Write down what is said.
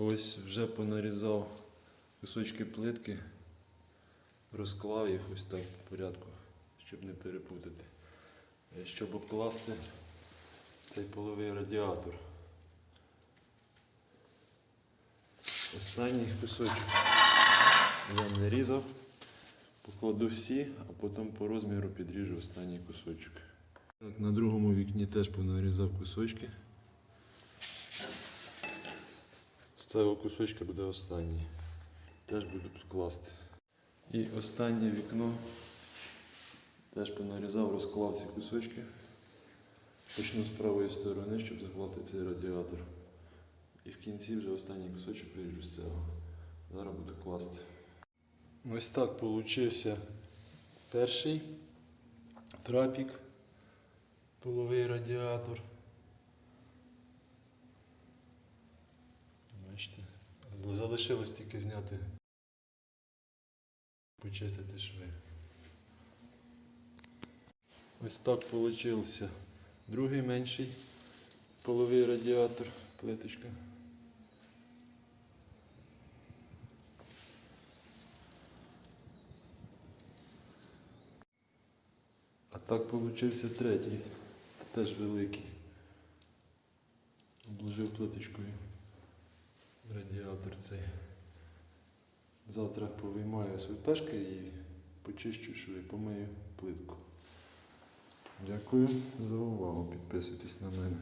Ось вже понарізав кусочки плитки, розклав їх ось так в порядку, щоб не перепутати. Е, Щоб обкласти цей половий радіатор. Останній кусочок я не різав. Покладу всі, а потім по розміру підріжу останній кусочок. Так, на другому вікні теж понарізав кусочки. З цього кусочка буде останній. Теж буду тут класти. І останнє вікно теж понарізав, розклав ці кусочки. Почну з правої сторони, щоб закласти цей радіатор. І в кінці вже останній кусочок виріжу з цього. Зараз буду класти. Ось так получився перший трапік, половий радіатор. Бачите, залишилось тільки зняти, почистити шви. Ось так получився другий менший половий радіатор, плиточка. А так получився третій, теж великий. Обложив плиточкою радіатор цей. Завтра повиймаю свипешки і почищу шви, помию плитку. Дякую за увагу. Підписуйтесь на мене.